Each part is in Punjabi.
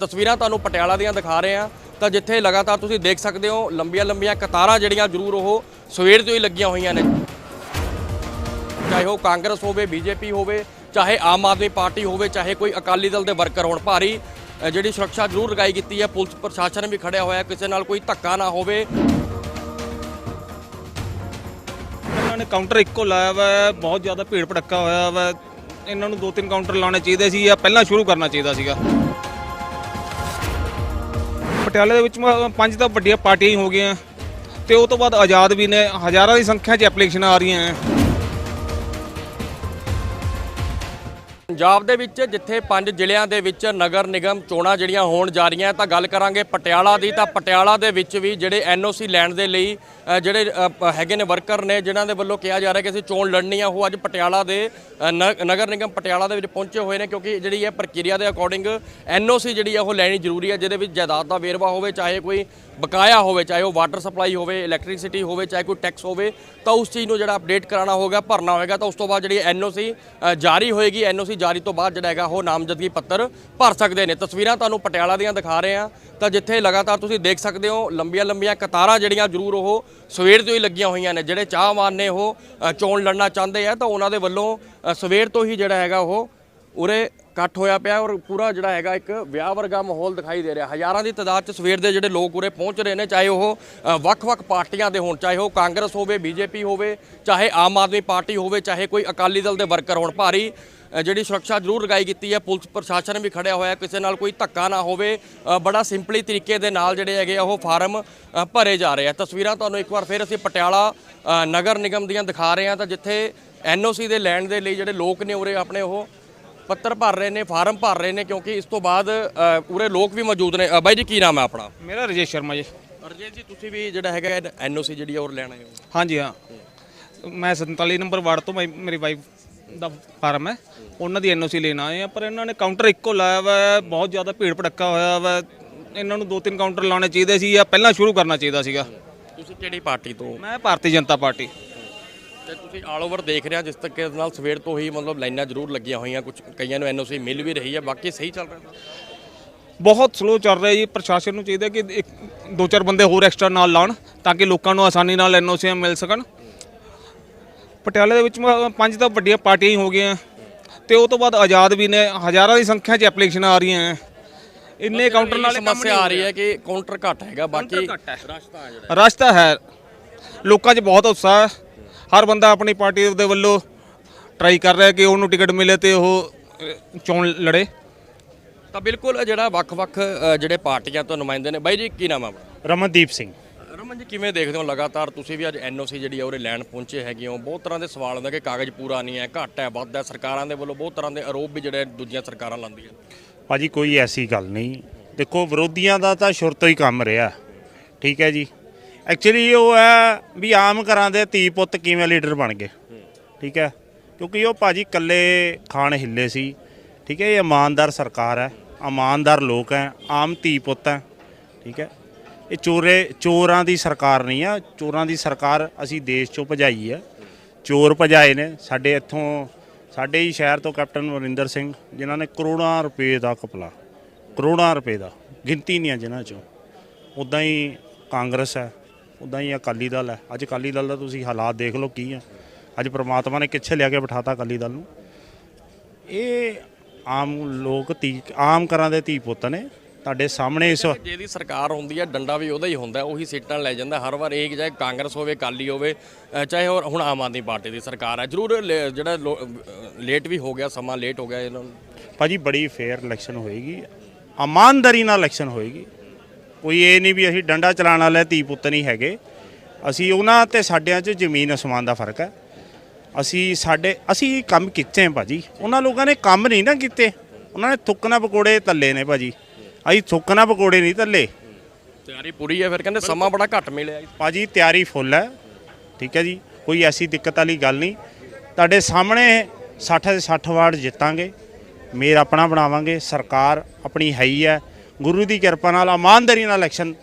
ਤਸਵੀਰਾਂ ਤੁਹਾਨੂੰ ਪਟਿਆਲਾ ਦੀਆਂ ਦਿਖਾ ਰਹੇ ਹਾਂ। ਤਾਂ ਜਿੱਥੇ ਲਗਾਤਾਰ ਤੁਸੀਂ ਦੇਖ ਸਕਦੇ ਹੋ, ਲੰਬੀਆਂ ਲੰਬੀਆਂ ਕਤਾਰਾਂ ਜਿਹੜੀਆਂ ਜ਼ਰੂਰ ਉਹ ਸਵੇਰ ਤੋਂ ਹੀ ਲੱਗੀਆਂ ਹੋਈਆਂ ਨੇ। ਚਾਹੇ ਉਹ ਕਾਂਗਰਸ ਹੋਵੇ, ਬੀਜੇਪੀ ਹੋਵੇ, ਚਾਹੇ ਆਮ ਆਦਮੀ ਪਾਰਟੀ ਹੋਵੇ, ਚਾਹੇ ਕੋਈ ਅਕਾਲੀ ਦਲ ਦੇ ਵਰਕਰ ਹੋਣ। ਭਾਰੀ ਜਿਹੜੀ ਸੁਰੱਖਿਆ ਜ਼ਰੂਰ ਲਗਾਈ ਕੀਤੀ ਹੈ, ਪੁਲਿਸ ਪ੍ਰਸ਼ਾਸਨ ਵੀ ਖੜਿਆ ਹੋਇਆ ਕਿਸੇ ਨਾਲ ਕੋਈ ਧੱਕਾ ਨਾ ਹੋਵੇ। ਇਹਨਾਂ ਨੇ ਕਾਊਂਟਰ ਇੱਕੋ ਲਾਇਆ ਵਾ, ਬਹੁਤ ਜ਼ਿਆਦਾ ਭੀੜ ਭੜੱਕਾ ਹੋਇਆ ਵਾ। ਇਹਨਾਂ ਨੂੰ ਦੋ ਤਿੰਨ ਕਾਊਂਟਰ ਲਾਉਣੇ ਚਾਹੀਦੇ ਸੀ ਜਾਂ ਪਹਿਲਾਂ ਸ਼ੁਰੂ ਕਰਨਾ ਚਾਹੀਦਾ ਸੀਗਾ। ਪਟਿਆਲੇ ਦੇ ਵਿੱਚ ਪੰਜ ਤਾਂ ਵੱਡੀਆਂ ਪਾਰਟੀਆਂ ਹੀ ਹੋ ਗਈਆਂ। ਤੇ ਉਹ ਤੋਂ ਬਾਅਦ ਆਜ਼ਾਦ ਵੀ ਨੇ। ਹਜ਼ਾਰਾਂ ਦੀ ਸੰਖਿਆ 'ਚ ਐਪਲੀਕੇਸ਼ਨਾਂ ਆ ਰਹੀਆਂ ਹੈ ਪੰਜਾਬ ਦੇ ਵਿੱਚ ਜਿੱਥੇ ਪੰਜ ਜ਼ਿਲ੍ਹਿਆਂ ਦੇ ਵਿੱਚ ਨਗਰ ਨਿਗਮ ਚੋਣਾਂ ਜਿਹੜੀਆਂ ਹੋਣ ਜਾ ਰਹੀਆਂ ਤਾਂ ਗੱਲ ਕਰਾਂਗੇ ਪਟਿਆਲਾ ਦੀ। ਤਾਂ ਪਟਿਆਲਾ ਦੇ ਵਿੱਚ ਵੀ ਜਿਹੜੇ ਐਨਓਸੀ ਲੈਣ ਦੇ ਲਈ ਜਿਹੜੇ ਹੈਗੇ ਨੇ ਵਰਕਰ ਨੇ, ਜਿਨ੍ਹਾਂ ਦੇ ਵੱਲੋਂ ਕਿਹਾ ਜਾ ਰਿਹਾ ਕਿ ਅਸੀਂ ਚੋਣ ਲੜਨੀ ਆ, ਉਹ ਅੱਜ ਪਟਿਆਲਾ ਦੇ ਨਗਰ ਨਿਗਮ ਪਟਿਆਲਾ ਦੇ ਵਿੱਚ ਪਹੁੰਚੇ ਹੋਏ ਨੇ ਕਿਉਂਕਿ ਜਿਹੜੀ ਇਹ ਪ੍ਰਕਿਰਿਆ ਦੇ ਅਕੋਰਡਿੰਗ ਐਨਓਸੀ ਜਿਹੜੀ ਆ, ਉਹ ਲੈਣੀ ਜ਼ਰੂਰੀ ਹੈ ਜਿਹਦੇ ਵਿੱਚ ਜਾਇਦਾਦ ਦਾ ਵੇਰਵਾ ਹੋਵੇ, ਚਾਹੇ ਕੋਈ ਬਕਾਇਆ ਹੋਵੇ, ਚਾਹੇ ਉਹ ਵਾਟਰ ਸਪਲਾਈ ਹੋਵੇ ਇਲੈਕਟ੍ਰਿਸਿਟੀ ਹੋਵੇ, ਚਾਹੇ ਕੋਈ ਟੈਕਸ ਹੋਵੇ, ਤਾਂ ਉਸ ਚੀਜ਼ ਨੂੰ ਜਿਹੜਾ ਅਪਡੇਟ ਕਰਾਉਣਾ ਹੋਗਾ ਭਰਨਾ ਹੋਏਗਾ, ਤਾਂ ਉਸ ਤੋਂ ਬਾਅਦ ਜਿਹੜੀ ਐਨਓਸੀ ਜਾਰੀ ਹੋਏਗੀ ਐਨਓਸੀ ਜਾਰੀ ਤੋਂ ਬਾਅਦ ਜਿਹੜਾ ਹੈਗਾ ਉਹ ਨਾਮਜ਼ਦਗੀ ਪੱਤਰ ਭਰ ਸਕਦੇ ਨੇ। ਤਸਵੀਰਾਂ ਤੁਹਾਨੂੰ ਪਟਿਆਲਾ ਦੀਆਂ ਦਿਖਾ ਰਹੇ ਹਾਂ। ਤਾਂ ਜਿੱਥੇ ਲਗਾਤਾਰ ਤੁਸੀਂ ਦੇਖ ਸਕਦੇ ਹੋ, ਲੰਬੀਆਂ ਲੰਬੀਆਂ ਕਤਾਰਾਂ ਜਿਹੜੀਆਂ ਜ਼ਰੂਰ ਉਹ ਸਵੇਰ ਤੋਂ ਹੀ ਲੱਗੀਆਂ ਹੋਈਆਂ ਨੇ। ਜਿਹੜੇ ਚਾਹਵਾਨ ਨੇ ਉਹ ਚੋਣ ਲੜਨਾ ਚਾਹੁੰਦੇ ਆ, ਤਾਂ ਉਹਨਾਂ ਦੇ ਵੱਲੋਂ ਸਵੇਰ ਤੋਂ ਹੀ ਜਿਹੜਾ ਹੈਗਾ ਉਹ ਉਰੇ ਇਕੱਠ ਹੋਇਆ ਪਿਆ ਔਰ ਪੂਰਾ ਜਿਹੜਾ ਹੈਗਾ ਇੱਕ ਵਿਆਹ ਵਰਗਾ ਮਾਹੌਲ ਦਿਖਾਈ ਦੇ ਰਿਹਾ। ਹਜ਼ਾਰਾਂ ਦੀ ਤਾਦਾਦ 'ਚ ਸਵੇਰ ਦੇ ਜਿਹੜੇ ਲੋਕ ਉਰੇ ਪਹੁੰਚ ਰਹੇ ਨੇ, ਚਾਹੇ ਉਹ ਵੱਖ-ਵੱਖ ਪਾਰਟੀਆਂ ਦੇ ਹੋਣ, ਚਾਹੇ ਉਹ ਕਾਂਗਰਸ ਹੋਵੇ, ਬੀਜੇਪੀ ਹੋਵੇ, ਚਾਹੇ ਆਮ ਆਦਮੀ ਪਾਰਟੀ ਹੋਵੇ, ਚਾਹੇ ਕੋਈ ਅਕਾਲੀ ਦਲ ਦੇ ਵਰਕਰ ਹੋਣ। ਭਾਰੀ ਜਿਹੜੀ ਸੁਰੱਖਿਆ ਜ਼ਰੂਰ ਲਗਾਈ ਕੀਤੀ ਹੈ। ਪੁਲਿਸ ਪ੍ਰਸ਼ਾਸਨ ਵੀ ਖੜਿਆ ਹੋਇਆ ਕਿਸੇ ਨਾਲ ਕੋਈ ਧੱਕਾ ਨਾ ਹੋਵੇ। ਬੜਾ ਸਿੰਪਲੀ ਤਰੀਕੇ ਦੇ ਨਾਲ ਜਿਹੜੇ ਹੈਗੇ ਆ ਉਹ ਫਾਰਮ ਭਰੇ ਜਾ ਰਹੇ ਆ। ਤਸਵੀਰਾਂ ਤੁਹਾਨੂੰ ਇੱਕ ਵਾਰ ਫਿਰ ਅਸੀਂ ਪਟਿਆਲਾ ਨਗਰ ਨਿਗਮ ਦੀਆਂ ਦਿਖਾ ਰਹੇ ਹਾਂ ਤਾਂ ਜਿੱਥੇ ਐਨਓਸੀ ਦੇ ਲੈਣ ਦੇ ਲਈ ਜਿਹੜੇ ਲੋਕ ਨੇ ਉਰੇ ਆਪਣੇ ਉਹ ਪੱਤਰ ਭਰ ਰਹੇ ਨੇ ਫਾਰਮ ਭਰ ਰਹੇ ਨੇ ਕਿਉਂਕਿ ਇਸ ਤੋਂ ਬਾਅਦ ਪੂਰੇ ਲੋਕ ਵੀ ਮੌਜੂਦ ਨੇ। ਬਾਈ ਜੀ ਕੀ ਨਾਮ ਹੈ ਆਪਣਾ? ਮੇਰਾ ਰਜੇਸ਼ ਸ਼ਰਮਾ ਜੀ। ਅਰਜੀਤ ਜੀ ਤੁਸੀਂ ਵੀ ਜਿਹੜਾ ਹੈਗਾ ਐਨਓਸੀ ਜਿਹੜੀ ਆ ਉਹ ਲੈਣ ਆਏ ਹੋ। ਹਾਂਜੀ ਹਾਂ। ਮੈਂ 47 ਨੰਬਰ ਵਾਰਡ ਤੋਂ ਮੇਰੀ ਵਾਈਫ ਦਾ ਫਾਰਮ ਹੈ। ਉਹਨਾਂ ਦੀ ਐਨਓਸੀ ਲੈਣ ਆਏ ਆ ਪਰ ਇਹਨਾਂ ਨੇ ਕਾਊਂਟਰ ਇੱਕੋ ਲਾਇਆ ਵਾ ਹੈ, ਬਹੁਤ ਜ਼ਿਆਦਾ ਭੀੜ ਭੜੱਕਾ ਹੋਇਆ ਵਾ। ਹੈ। ਇਹਨਾਂ ਨੂੰ ਦੋ ਤਿੰਨ ਕਾਊਂਟਰ ਲਾਉਣੇ ਚਾਹੀਦੇ ਸੀ ਜਾਂ ਪਹਿਲਾਂ ਸ਼ੁਰੂ ਕਰਨਾ ਚਾਹੀਦਾ ਸੀਗਾ। ਤੁਸੀਂ ਕਿਹੜੀ ਪਾਰਟੀ ਤੋਂ? ਮੈਂ ਭਾਰਤੀ ਜਨਤਾ ਪਾਰਟੀ। ਤੇ ਤੁਸੀਂ ਆਲ ਓਵਰ ਦੇਖ ਰਹੇ ਹੋ ਜਿਸ ਤੱਕ ਨਾਲ ਸਵੇਰ ਤੋਂ ਹੀ ਮਤਲਬ ਲਾਈਨਾਂ ਜ਼ਰੂਰ ਲੱਗੀਆਂ ਹੋਈਆਂ ਕੁਝ ਕਈਆਂ ਨੂੰ ਐਨਓਸੀ ਮਿਲ ਵੀ ਰਹੀ ਹੈ ਬਾਕੀ ਸਹੀ ਚੱਲ ਰਿਹਾ। ਬਹੁਤ ਸਲੋ ਚੱਲ ਰਿਹਾ ਜੀ ਪ੍ਰਸ਼ਾਸਨ ਨੂੰ ਚਾਹੀਦਾ ਕਿ ਇੱਕ ਦੋ ਚਾਰ ਬੰਦੇ ਹੋਰ ਐਕਸਟਰਾ ਨਾਲ ਲਾਉਣ ਤਾਂ ਕਿ ਲੋਕਾਂ ਨੂੰ ਆਸਾਨੀ ਨਾਲ ਐਨਓਸੀਆਂ ਮਿਲ ਸਕਣ। ਪਟਿਆਲੇ ਦੇ ਵਿੱਚ ਪੰਜ ਤਾਂ ਵੱਡੀਆਂ ਪਾਰਟੀਆਂ ਹੀ ਹੋ ਗਈਆਂ। ਤੇ ਉਹ ਤੋਂ ਬਾਅਦ ਆਜ਼ਾਦ ਵੀ ਨੇ ਹਜ਼ਾਰਾਂ ਦੀ ਸੰਖਿਆ 'ਚ ਐਪਲੀਕੇਸ਼ਨਾਂ ਆ ਰਹੀਆਂ ਹੈ ਇੰਨੇ ਕਾਊਂਟਰ ਨਾਲ ਕੰਮ ਸਮੱਸਿਆ ਆ ਰਹੀ ਹੈ ਕਿ ਕਾਊਂਟਰ ਘੱਟ ਹੈਗਾ ਬਾਕੀ ਘੱਟ ਹੈ। ਰਸਤਾ ਹੈ ਜਿਹੜਾ। ਰਸ਼ ਤਾਂ ਹੈ। ਲੋਕਾਂ 'ਚ ਬਹੁਤ ਉਤਸ਼ਾਹ ਹੈ। ਹਰ ਬੰਦਾ ਆਪਣੀ ਪਾਰਟੀ ਦੇ ਵੱਲੋਂ ਟਰਾਈ ਕਰ ਰਿਹਾ ਕਿ ਉਹਨੂੰ ਟਿਕਟ ਮਿਲੇ ਤੇ ਉਹ ਚੋਣ ਲੜੇ। ਤਾਂ ਬਿਲਕੁਲ ਜਿਹੜਾ ਵੱਖ-ਵੱਖ ਜਿਹੜੇ ਪਾਰਟੀਆਂ ਤੋਂ ਨੁਮਾਇੰਦੇ ਨੇ। ਬਾਈ ਜੀ ਕੀ ਨਾਮ ਹੈ ਆਪਣਾ? ਰਮਨਦੀਪ ਸਿੰਘ। ਰਮਨ ਜੀ, ਕਿਵੇਂ ਦੇਖਦੇ ਹੋ? ਲਗਾਤਾਰ ਤੁਸੀਂ ਵੀ ਅੱਜ ਐਨਓਸੀ ਜਿਹੜੀ ਆ ਉਹਰੇ ਲੈਣ ਪਹੁੰਚੇ ਹੈਗੇ ਹੋ। ਬਹੁਤ ਤਰ੍ਹਾਂ ਦੇ ਸਵਾਲ ਹੁੰਦੇ ਕਿ ਕਾਗਜ਼ ਪੂਰਾ ਨਹੀਂ ਹੈ, ਘੱਟ ਹੈ, ਵੱਧ ਹੈ। ਸਰਕਾਰਾਂ ਦੇ ਵੱਲੋਂ ਬਹੁਤ ਤਰ੍ਹਾਂ ਦੇ ਆਰੋਪ ਵੀ ਜਿਹੜੇ ਦੂਜੀਆਂ ਸਰਕਾਰਾਂ ਲਾਉਂਦੀਆਂ। ਭਾਜੀ, ਕੋਈ ਐਸੀ ਗੱਲ ਨਹੀਂ। ਦੇਖੋ, ਵਿਰੋਧੀਆਂ ਦਾ ਤਾਂ ਸ਼ੁਰੂ ਤੋਂ ਹੀ ਕੰਮ ਰਿਹਾ। ਠੀਕ ਹੈ ਜੀ? ਐਕਚੁਅਲੀ ਉਹ ਹੈ ਵੀ ਆਮ ਘਰਾਂ ਦੇ ਧੀ ਪੁੱਤ ਕਿਵੇਂ ਲੀਡਰ ਬਣ ਗਏ। ਠੀਕ ਹੈ? ਕਿਉਂਕਿ ਉਹ ਭਾਜੀ ਕੱਲੇ ਖਾਣ ਹਿੱਲੇ ਸੀ। ਠੀਕ ਹੈ? ਇਹ ਇਮਾਨਦਾਰ ਸਰਕਾਰ ਹੈ। ਇਮਾਨਦਾਰ ਲੋਕ ਹੈ। ਆਮ ਧੀ ਪੁੱਤ ਹੈ। ਠੀਕ ਹੈ? ਇਹ ਚੋਰੇ ਚੋਰਾਂ ਦੀ ਸਰਕਾਰ ਨਹੀਂ ਆ, ਚੋਰਾਂ ਦੀ ਸਰਕਾਰ ਅਸੀਂ ਦੇਸ਼ ਚੋਂ ਭਜਾਈ ਹੈ ਚੋਰ ਭਜਾਏ ਨੇ, ਸਾਡੇ ਇੱਥੋਂ, ਸਾਡੇ ਹੀ ਸ਼ਹਿਰ ਤੋਂ ਕੈਪਟਨ ਵਰਿੰਦਰ ਸਿੰਘ, ਜਿਨ੍ਹਾਂ ਨੇ ਕਰੋੜਾਂ ਰੁਪਏ ਦਾ ਕਪਲਾ ਕਰੋੜਾਂ ਰੁਪਏ ਦਾ, ਗਿਣਤੀ ਨਹੀਂ ਆ ਜਿਨ੍ਹਾਂ ਚੋਂ। ਉਦਾਂ ਹੀ ਕਾਂਗਰਸ ਹੈ ਉਦਾਂ ਹੀ ਅਕਾਲੀ ਦਲ ਹੈ। ਅੱਜ ਅਕਾਲੀ ਦਲ ਦਾ ਤੁਸੀਂ ਹਾਲਾਤ ਦੇਖ ਲਓ ਕੀ ਆ। ਅੱਜ ਪ੍ਰਮਾਤਮਾ ਨੇ ਕਿੱਥੇ ਲਿਆ ਕੇ ਬਿਠਾਤਾ ਅਕਾਲੀ ਦਲ ਨੂੰ। ਇਹ ਆਮ ਲੋਕ ਧੀ, ਆਮ ਘਰਾਂ ਦੇ ਧੀ ਪੁੱਤ ਨੇ ਤੁਹਾਡੇ ਸਾਹਮਣੇ ਇਸ ਜਿਹਦੀ ਸਰਕਾਰ ਹੁੰਦੀ ਹੈ ਡੰਡਾ ਵੀ ਉਹਦਾ ਹੀ ਹੁੰਦਾ ਉਹੀ ਸੀਟਾਂ ਲੈ ਜਾਂਦਾ। ਹਰ ਵਾਰ ਇਹ ਚਾਹੇ ਕਾਂਗਰਸ ਹੋਵੇ ਅਕਾਲੀ ਹੋਵੇ ਚਾਹੇ ਹੋਰ ਹੁਣ ਆਮ ਆਦਮੀ ਪਾਰਟੀ ਦੀ ਸਰਕਾਰ ਹੈ ਜ਼ਰੂਰ ਜਿਹੜਾ ਲੇਟ ਵੀ ਹੋ ਗਿਆ ਸਮਾਂ ਲੇਟ ਹੋ ਗਿਆ ਇਹਨਾਂ ਨੂੰ। ਭਾਜੀ ਬੜੀ ਫੇਅਰ ਇਲੈਕਸ਼ਨ ਹੋਏਗੀ। ਇਮਾਨਦਾਰੀ ਨਾਲ ਇਲੈਕਸ਼ਨ ਹੋਏਗੀ। ਕੋਈ ਇਹ ਨਹੀਂ ਵੀ ਅਸੀਂ ਡੰਡਾ ਚਲਾਉਣ ਵਾਲੇ ਧੀ ਪੁੱਤ ਨਹੀਂ ਹੈਗੇ। ਅਸੀਂ ਉਹਨਾਂ ਤੇ ਸਾਡਿਆਂ 'ਚ ਜ਼ਮੀਨ ਅਸਮਾਨ ਦਾ ਫ਼ਰਕ ਹੈ ਅਸੀਂ ਸਾਡੇ ਅਸੀਂ ਕੰਮ ਕੀਤੇ ਆ ਭਾਜੀ। ਉਹਨਾਂ ਲੋਕਾਂ ਨੇ ਕੰਮ ਨਹੀਂ ਨਾ ਕੀਤੇ। ਉਹਨਾਂ ਨੇ ਥੁੱਕਣਾ ਪਕੌੜੇ ਤੱਲੇ ਨੇ ਭਾਜੀ। ਅਸੀਂ ਥੁੱਕਣਾ ਪਕੌੜੇ ਨਹੀਂ ਤੱਲੇ ਤਿਆਰੀ ਪੂਰੀ ਹੈ ਫਿਰ ਕਹਿੰਦੇ ਸਮਾਂ ਬੜਾ ਘੱਟ ਮਿਲਿਆ ਭਾਜੀ ਤਿਆਰੀ ਫੁੱਲ ਹੈ। ਠੀਕ ਹੈ ਜੀ ਕੋਈ ਐਸੀ ਦਿੱਕਤ ਵਾਲੀ ਗੱਲ ਨਹੀਂ। ਤੁਹਾਡੇ ਸਾਹਮਣੇ 60 ਦੇ 60 ਵਾਰਡ ਜਿੱਤਾਂਗੇ। ਮੇਰ ਆਪਣਾ ਬਣਾਵਾਂਗੇ ਸਰਕਾਰ ਆਪਣੀ ਹੈ ਹੀ ਹੈ। ਗੁਰੂ ਦੀ ਕਿਰਪਾ ਨਾਲ ਇਮਾਨਦਾਰੀ ਨਾਲ ਇਲੈਕਸ਼ਨ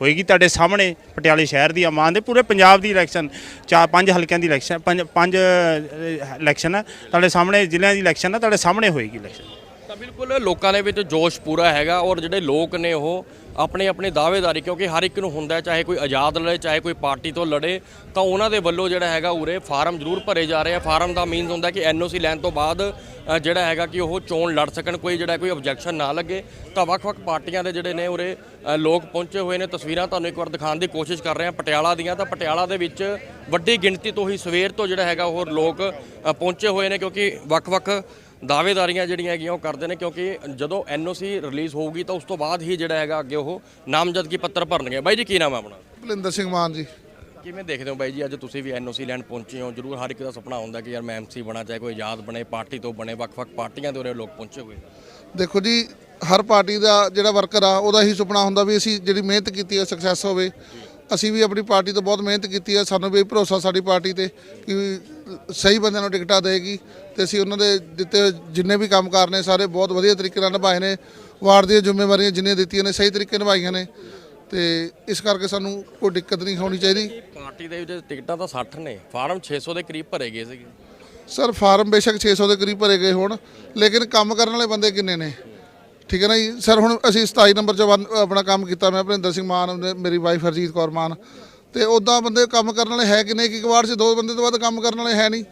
ਹੋਏਗੀ ਤੁਹਾਡੇ ਸਾਹਮਣੇ ਪਟਿਆਲੇ ਸ਼ਹਿਰ ਦੀ ਅਮਾਨ ਦੇ ਪੂਰੇ ਪੰਜਾਬ ਦੀ ਇਲੈਕਸ਼ਨ ਚਾਰ ਪੰਜ ਹਲਕਿਆਂ ਦੀ ਇਲੈਕਸ਼ਨ ਪੰਜ ਪੰਜ ਇਲੈਕਸ਼ਨ ਹੈ। ਤੁਹਾਡੇ ਸਾਹਮਣੇ ਜ਼ਿਲ੍ਹਿਆਂ ਦੀ ਇਲੈਕਸ਼ਨ ਹੈ ਤੁਹਾਡੇ ਸਾਹਮਣੇ ਹੋਏਗੀ ਇਲੈਕਸ਼ਨ। ਬਿਲਕੁਲ ਲੋਕਾਂ ਦੇ ਵਿੱਚ ਜੋਸ਼ ਪੂਰਾ ਹੈਗਾ ਔਰ ਜਿਹੜੇ ਲੋਕ ਨੇ ਉਹ ਆਪਣੇ ਆਪਣੇ ਦਾਅਵੇਦਾਰੀ, ਕਿਉਂਕਿ ਹਰ ਇੱਕ ਨੂੰ ਹੁੰਦਾ ਚਾਹੇ ਕੋਈ ਆਜ਼ਾਦ ਲੜੇ, ਚਾਹੇ ਕੋਈ ਪਾਰਟੀ ਤੋਂ ਲੜੇ, ਤਾਂ ਉਹਨਾਂ ਦੇ ਵੱਲੋਂ ਜਿਹੜਾ ਹੈਗਾ ਉਰੇ ਫਾਰਮ ਜ਼ਰੂਰ ਭਰੇ ਜਾ ਰਹੇ ਆ। ਫਾਰਮ ਦਾ ਮੀਨਸ ਹੁੰਦਾ ਕਿ ਐਨਓਸੀ ਲੈਣ ਤੋਂ ਬਾਅਦ ਜਿਹੜਾ ਹੈਗਾ ਕਿ ਉਹ ਚੋਣ ਲੜ ਸਕਣ, ਕੋਈ ਜਿਹੜਾ ਕੋਈ ਆਬਜੈਕਸ਼ਨ ਨਾ ਲੱਗੇ। ਤਾਂ ਵੱਖ-ਵੱਖ ਪਾਰਟੀਆਂ ਦੇ ਜਿਹੜੇ ਨੇ ਉਰੇ ਲੋਕ ਪਹੁੰਚੇ ਹੋਏ ਨੇ। ਤਸਵੀਰਾਂ ਤੁਹਾਨੂੰ ਇੱਕ ਵਾਰ ਦਿਖਾਉਣ ਦੀ ਕੋਸ਼ਿਸ਼ ਕਰ ਰਹੇ ਹਾਂ ਪਟਿਆਲਾ ਦੀਆਂ। ਤਾਂ ਪਟਿਆਲਾ ਦੇ ਵਿੱਚ ਵੱਡੀ ਗਿਣਤੀ ਤੋਂ ਹੀ ਸਵੇਰ ਤੋਂ ਜਿਹੜਾ ਹੈਗਾ ਉਹ ਲੋਕ ਪਹੁੰਚੇ ਹੋਏ ਨੇ, ਕਿਉਂਕਿ ਵੱਖ-ਵੱਖ ਦਾਅਵੇਦਾਰੀਆਂ ਜਿਹੜੀਆਂ ਹੈਗੀਆਂ ਉਹ ਕਰਦੇ ਨੇ ਕਿਉਂਕਿ ਜਦੋਂ ਐਨਓਸੀ ਰਿਲੀਜ਼ ਹੋਊਗੀ ਤਾਂ ਉਸ ਤੋਂ ਬਾਅਦ ਹੀ ਜਿਹੜਾ ਹੈਗਾ ਅੱਗੇ ਉਹ ਨਾਮਜ਼ਦਗੀ ਪੱਤਰ ਭਰਨਗੇ। ਬਾਈ ਜੀ ਕੀ ਨਾਮ ਹੈ ਆਪਣਾ? ਭਲਿੰਦਰ ਸਿੰਘ ਮਾਨ ਜੀ। ਕਿਵੇਂ ਦੇਖਦੇ ਹੋ ਬਾਈ ਜੀ ਅੱਜ ਤੁਸੀਂ ਵੀ ਐਨਓਸੀ ਲੈਣ ਪਹੁੰਚੇ ਹੋ? ਜਰੂਰ ਹਰ ਇੱਕ ਦਾ ਸੁਪਨਾ ਹੁੰਦਾ ਕਿ ਯਾਰ ਮੈਂ ਐਮਸੀ ਬਣਾ ਚਾਹੇ ਕੋਈ ਆਜ਼ਾਦ ਬਣੇ ਪਾਰਟੀ ਤੋਂ ਬਣੇ ਵੱਖ-ਵੱਖ ਪਾਰਟੀਆਂ ਦੇ ਉਰੇ ਲੋਕ ਪਹੁੰਚੇ ਹੋਏ। ਦੇਖੋ ਜੀ ਹਰ ਪਾਰਟੀ ਦਾ ਜਿਹੜਾ ਵਰਕਰ ਆ ਉਹਦਾ ਹੀ ਸੁਪਨਾ ਹੁੰਦਾ ਵੀ ਅਸੀਂ ਜਿਹੜੀ ਮਿਹਨਤ ਕੀਤੀ ਹੈ ਸਕਸੈਸ ਹੋਵੇ। ਅਸੀਂ ਵੀ ਆਪਣੀ ਪਾਰਟੀ ਤੋਂ ਬਹੁਤ ਮਿਹਨਤ ਕੀਤੀ ਹੈ ਸਾਨੂੰ ਵੀ ਭਰੋਸਾ ਸਾਡੀ ਪਾਰਟੀ ਤੇ ਕਿ ਸਹੀ ਬੰਦਿਆਂ ਨੂੰ ਟਿਕਟਾਂ ਦੇਗੀ ਤੇ ਅਸੀਂ ਉਹਨਾਂ ਦੇ ਦਿੱਤੇ ਹੋਏ ਜਿੰਨੇ ਵੀ ਕੰਮਕਾਰ ਨੇ ਸਾਰੇ ਬਹੁਤ ਵਧੀਆ ਤਰੀਕੇ ਨਾਲ ਨਿਭਾਏ ਨੇ। ਵਾਰਡ ਦੀਆਂ ਜ਼ਿੰਮੇਵਾਰੀਆਂ ਜਿੰਨੀਆਂ ਦਿੱਤੀਆਂ ਨੇ ਸਹੀ ਤਰੀਕੇ ਨਿਭਾਈਆਂ ਨੇ ਤੇ ਇਸ ਕਰਕੇ ਸਾਨੂੰ ਕੋਈ ਦਿੱਕਤ ਨਹੀਂ ਹੋਣੀ ਚਾਹੀਦੀ। ਪਾਰਟੀ ਦੇ ਵਿੱਚ ਟਿਕਟਾਂ ਤਾਂ 60 ਨੇ ਫਾਰਮ 600 ਦੇ ਕਰੀਬ ਭਰੇ ਗਏ ਸੀਗੇ। ਸਰ ਫਾਰਮ ਬੇਸ਼ੱਕ 600 ਦੇ ਕਰੀਬ ਭਰੇ ਗਏ ਹੋਣ ਲੇਕਿਨ ਕੰਮ ਕਰਨ ਵਾਲੇ ਬੰਦੇ ਕਿੰਨੇ ਨੇ? ਠੀਕ ਹੈ ਨਾ ਜੀ? ਸਰ ਹੁਣ ਅਸੀਂ 27 ਨੰਬਰ 'ਚ ਆਪਣਾ ਕੰਮ ਕੀਤਾ ਮੈਂ ਭਰਿੰਦਰ ਸਿੰਘ ਮਾਨ ਮੇਰੀ ਵਾਈਫ ਹਰਜੀਤ ਕੌਰ ਮਾਨ ਤੇ ਉਦਾਂ ਬੰਦੇ ਕੰਮ ਕਰਨ ਵਾਲੇ ਹੈ ਕਿੰਨੇ ਇੱਕ ਵਾਰ 'ਚ ਦੋ ਬੰਦੇ ਤੋਂ ਵੱਧ ਕੰਮ ਕਰਨ ਵਾਲੇ ਹੈ ਨਹੀਂ।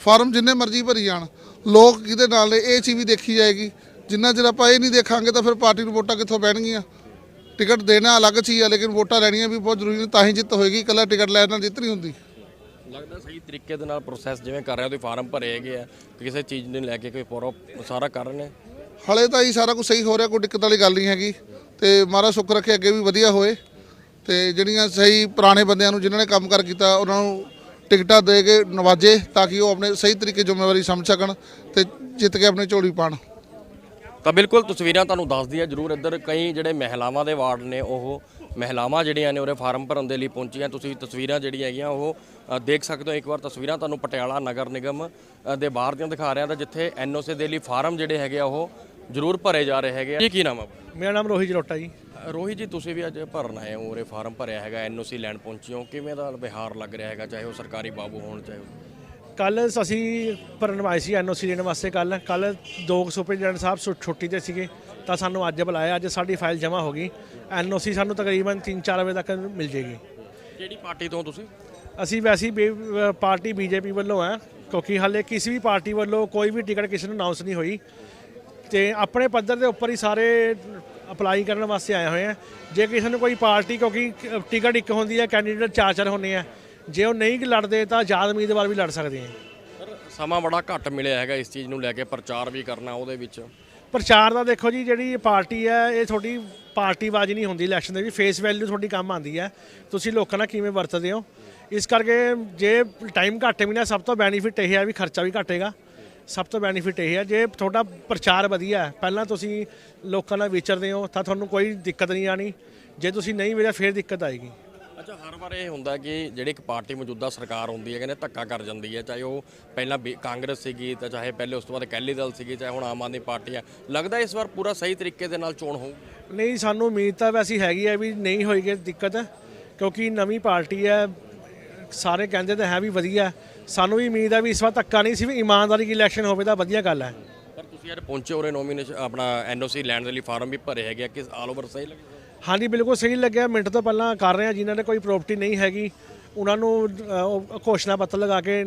ਫਾਰਮ ਜਿੰਨੇ ਮਰਜ਼ੀ ਭਰੀ ਜਾਣ। ਲੋਕ ਕਿਹਦੇ ਨਾਲ ਨੇ? ਇਹ ਚੀਜ਼ ਵੀ ਦੇਖੀ ਜਾਏਗੀ। ਜਿੰਨਾ ਚਿਰ ਆਪਾਂ ਇਹ ਨਹੀਂ ਦੇਖਾਂਗੇ ਤਾਂ ਫਿਰ ਪਾਰਟੀ ਨੂੰ ਵੋਟਾਂ ਕਿੱਥੋਂ ਪੈਣਗੀਆਂ? ਟਿਕਟ ਦੇਣਾ ਅਲੱਗ ਚੀਜ਼ ਆ ਲੇਕਿਨ ਵੋਟਾਂ ਲੈਣੀਆਂ ਵੀ ਬਹੁਤ ਜ਼ਰੂਰੀ ਨੇ ਤਾਂ ਹੀ ਜਿੱਤ ਹੋਏਗੀ। ਇਕੱਲਾ ਟਿਕਟ ਲੈਣ ਨਾਲ ਜਿੱਤ ਨਹੀਂ ਹੁੰਦੀ। ਲੱਗਦਾ ਸਹੀ ਤਰੀਕੇ ਦੇ ਨਾਲ ਪ੍ਰੋਸੈਸ ਜਿਵੇਂ ਕਰ ਰਹੇ ਹੋ ਤੁਸੀਂ ਫਾਰਮ ਭਰੇ ਹੈਗੇ ਆ ਕਿਸੇ ਚੀਜ਼ ਨੂੰ ਲੈ ਕੇ ਕੋਈ ਪੂਰਾ ਸਾਰਾ ਕਰ ਰਹੇ ਨੇ? ਹਲੇ ਤਾਂ ਹੀ ਸਾਰਾ ਕੁਝ ਸਹੀ ਹੋ ਰਿਹਾ ਕੋਈ ਦਿੱਕਤ ਵਾਲੀ ਗੱਲ ਨਹੀਂ ਹੈਗੀ। ਤੇ ਮਹਾਰਾਜ ਸੁੱਖ ਰੱਖੇ ਅੱਗੇ ਵੀ ਵਧੀਆ ਹੋਏ। ਤੇ ਜਿਹੜੀਆਂ ਸਹੀ ਪੁਰਾਣੇ ਬੰਦਿਆਂ ਨੂੰ ਜਿਨ੍ਹਾਂ ਨੇ ਕੰਮ ਕਰ ਕੀਤਾ ਉਹਨਾਂ ਨੂੰ ਟਿਕਟਾਂ ਦੇ ਕੇ ਨਵਾਜੇ ਤਾਂ ਕਿ ਉਹ ਆਪਣੇ ਸਹੀ ਤਰੀਕੇ ਜ਼ਿੰਮੇਵਾਰੀ ਸਮਝ ਸਕਣ ਤੇ ਜਿੱਤ ਕੇ ਆਪਣੀ ਝੋਲੀ ਪਾਣ। ਤਾਂ ਬਿਲਕੁਲ ਤਸਵੀਰਾਂ ਤੁਹਾਨੂੰ ਦੱਸਦੀ ਹੈ ਜਰੂਰ ਇੱਧਰ ਕਈ ਜਿਹੜੇ ਮਹਿਲਾਵਾਂ ਦੇ ਵਾਰਡ ਨੇ ਉਹ ਮਹਿਲਾਵਾਂ ਜਿਹੜੀਆਂ ਨੇ ਉਰੇ ਫਾਰਮ ਭਰਨ ਦੇ ਲਈ ਪਹੁੰਚੀਆਂ। ਤੁਸੀਂ ਤਸਵੀਰਾਂ ਜਿਹੜੀਆਂ ਹੈਗੀਆਂ ਉਹ ਦੇਖ ਸਕਦੇ ਹੋ। ਇੱਕ ਵਾਰ ਤਸਵੀਰਾਂ ਤੁਹਾਨੂੰ ਪਟਿਆਲਾ ਨਗਰ ਨਿਗਮ ਦੇ ਬਾਹਰ ਦੀਆਂ ਦਿਖਾ ਰਿਹਾ ਤਾਂ ਜਿੱਥੇ ਐਨਓਸੀ ਦੇ ਲਈ ਫਾਰਮ ਜਿਹੜੇ ਹੈਗੇ ਆ ਉਹ ਜਰੂਰ ਭਰੇ ਜਾ ਰਹੇ ਹੈਗੇ ਆ। ਜੀ ਕੀ ਨਾਮ ਆ? ਮੇਰਾ ਨਾਮ ਰੋਹਿਤ ਜਲੋਟਾ ਜੀ। ਰੋਹਿਤ ਜੀ ਤੁਸੀਂ ਵੀ ਅੱਜ ਭਰਨ ਆਏ ਹੋ ਉਰੇ ਫਾਰਮ ਭਰਿਆ ਹੈਗਾ ਐਨਓਸੀ ਲੈਣ ਪਹੁੰਚੇ ਹੋ ਕਿਵੇਂ ਦਾ ਵਿਹਾਰ ਲੱਗ ਰਿਹਾ ਹੈਗਾ ਚਾਹੇ ਉਹ ਸਰਕਾਰੀ ਬਾਬੂ ਹੋਣ ਚਾਹੇ ਉਹ? ਕੱਲ ਅਸੀਂ ਭਰਨ ਆਏ ਸੀ ਐਨਓਸੀ ਦੇਣ ਵਾਸਤੇ ਕੱਲ ਕੱਲ ਦੋ ਸੁਪਰਡੈਂਟ ਸਾਹਿਬ ਛੁ- ਛੁੱਟੀ ਤੇ ਸੀਗੇ ਤਾਂ ਸਾਨੂੰ ਅੱਜ ਬੁਲਾਇਆ ਅੱਜ ਸਾਡੀ ਫਾਈਲ ਜਮ੍ਹਾਂ ਹੋ ਗਈ ਐਨਓਸੀ ਸਾਨੂੰ ਤਕਰੀਬਨ 3-4 ਵਜੇ ਤੱਕ ਮਿਲ ਜੇਗੀ। ਕਿਹੜੀ ਪਾਰਟੀ ਤੋਂ ਤੁਸੀਂ? ਅਸੀਂ ਵੈਸੀ ਪਾਰਟੀ ਬੀਜੇਪੀ ਵੱਲੋਂ ਆ ਕਿਉਂਕਿ ਹਾਲੇ ਕਿਸੇ ਵੀ ਪਾਰਟੀ ਵੱਲੋਂ ਕੋਈ ਵੀ ਟਿਕਟ ਕਿਸੇ ਨੂੰ ਅਨਾਉਂਸ ਨਹੀਂ ਹੋਈ ਤੇ ਆਪਣੇ ਪੱਧਰ ਦੇ ਉੱਪਰ ਹੀ ਸਾਰੇ ਅਪਲਾਈ ਕਰਨ ਵਾਸਤੇ ਆਏ ਹੋਏ ਆ। ਜੇ ਕਿਸੇ ਨੂੰ ਕੋਈ ਪਾਰਟੀ ਕਿਉਂਕਿ ਟਿਕਟ ਇੱਕ ਹੁੰਦੀ ਹੈ ਕੈਂਡੀਡੇਟ ਚਾਰ ਚਾਰ ਹੁੰਦੇ ਆ। ਜੇ ਉਹ ਨਹੀਂ ਲੜਦੇ ਤਾਂ ਆਜ਼ਾਦ ਉਮੀਦਵਾਰ ਵੀ ਲੜ ਸਕਦੇ ਆ। ਸਮਾਂ ਬੜਾ ਘੱਟ ਮਿਲਿਆ ਹੈਗਾ ਇਸ ਚੀਜ਼ ਨੂੰ ਲੈ ਕੇ ਪ੍ਰਚਾਰ ਵੀ ਕਰਨਾ ਉਹਦੇ ਵਿੱਚ। ਪ੍ਰਚਾਰ ਦਾ ਦੇਖੋ ਜੀ ਜਿਹੜੀ ਪਾਰਟੀ ਹੈ ਇਹ ਤੁਹਾਡੀ ਪਾਰਟੀਬਾਜ਼ੀ ਨਹੀਂ ਹੁੰਦੀ ਇਲੈਕਸ਼ਨ ਦੇ ਵੀ ਫੇਸ ਵੈਲਿਊ ਤੁਹਾਡੀ ਕੰਮ ਆਉਂਦੀ ਹੈ ਤੁਸੀਂ ਲੋਕਾਂ ਨਾਲ ਕਿਵੇਂ ਵਰਤਦੇ ਹੋ? ਇਸ ਕਰਕੇ ਜੇ ਟਾਈਮ ਘੱਟ ਵੀ ਨਾ ਸਭ ਤੋਂ ਬੈਨੀਫਿਟ ਇਹ ਹੈ ਵੀ ਖਰਚਾ ਵੀ ਘਟੇਗਾ। ਸਭ ਤੋਂ ਬੈਨੀਫਿਟ ਇਹ ਹੈ ਜੇ ਤੁਹਾਡਾ ਪ੍ਰਚਾਰ ਵਧੀਆ ਹੈ ਪਹਿਲਾਂ ਤੁਸੀਂ ਲੋਕਾਂ ਨਾਲ ਵਿਚਰਦੇ ਹੋ ਤਾਂ ਤੁਹਾਨੂੰ ਕੋਈ ਦਿੱਕਤ ਨਹੀਂ ਆਣੀ ਜੇ ਤੁਸੀਂ ਨਹੀਂ ਵਿਚਰਿਆ ਫਿਰ ਦਿੱਕਤ ਆਏਗੀ। ਅੱਛਾ ਹਰ ਵਾਰ ਇਹ ਹੁੰਦਾ ਕਿ ਜਿਹੜੀ ਇੱਕ ਪਾਰਟੀ ਮੌਜੂਦਾ ਸਰਕਾਰ ਹੁੰਦੀ ਹੈ ਕਹਿੰਦੇ ਧੱਕਾ ਕਰ ਜਾਂਦੀ ਹੈ ਚਾਹੇ ਉਹ ਪਹਿਲਾਂ ਕਾਂਗਰਸ ਸੀਗੀ ਤਾਂ ਚਾਹੇ ਪਹਿਲੇ ਉਸ ਤੋਂ ਬਾਅਦ ਅਕਾਲੀ ਦਲ ਸੀਗੀ ਚਾਹੇ ਹੁਣ ਆਮ ਆਦਮੀ ਪਾਰਟੀ ਹੈ। ਲੱਗਦਾ ਇਸ ਵਾਰ ਪੂਰਾ ਸਹੀ ਤਰੀਕੇ ਦੇ ਨਾਲ ਚੋਣ ਹੋਊ? ਨਹੀਂ ਸਾਨੂੰ ਉਮੀਦ ਤਾਂ ਵੈਸੀ ਹੈਗੀ ਹੈ ਵੀ ਨਹੀਂ ਹੋਏਗੀ ਦਿੱਕਤ ਕਿਉਂਕਿ ਨਵੀਂ ਪਾਰਟੀ ਹੈ ਸਾਰੇ ਕਹਿੰਦੇ ਤਾਂ ਹੈ ਵੀ ਵਧੀਆ। ਸਾਨੂੰ ਵੀ ਉਮੀਦ ਹੈ ਵੀ ਇਸ ਵਾਰ ਧੱਕਾ ਨਹੀਂ ਸੀ ਵੀ ਇਮਾਨਦਾਰੀ ਦੀ ਇਲੈਕਸ਼ਨ ਹੋਵੇ ਤਾਂ ਵਧੀਆ ਗੱਲ ਹੈ। ਪਰ ਤੁਸੀਂ ਯਾਰ ਪਹੁੰਚੇ ਹੋਰੇ ਨੋਮੀਨੇਸ਼ਨ ਆਪਣਾ ਐਨਓਸੀ ਲੈਣ ਦੇ ਲਈ ਫਾਰਮ ਵੀ ਭਰੇ ਹੈਗੇ ਆ। ਕਿ ਆਲ ਓਵਰ ਸਹੀ ਲੱਗਦਾ ਹਾਂਜੀ ਬਿਲਕੁਲ ਸਹੀ ਲੱਗਿਆ। ਮਿੰਟ ਤੋਂ ਪਹਿਲਾਂ ਕਰ ਰਹੇ ਹਾਂ ਜਿਨ੍ਹਾਂ ਨੇ ਕੋਈ ਪ੍ਰਾਪਰਟੀ ਨਹੀਂ ਹੈਗੀ ਉਹਨਾਂ ਨੂੰ ਘੋਸ਼ਣਾ ਪੱਤਰ ਲਗਾ ਕੇ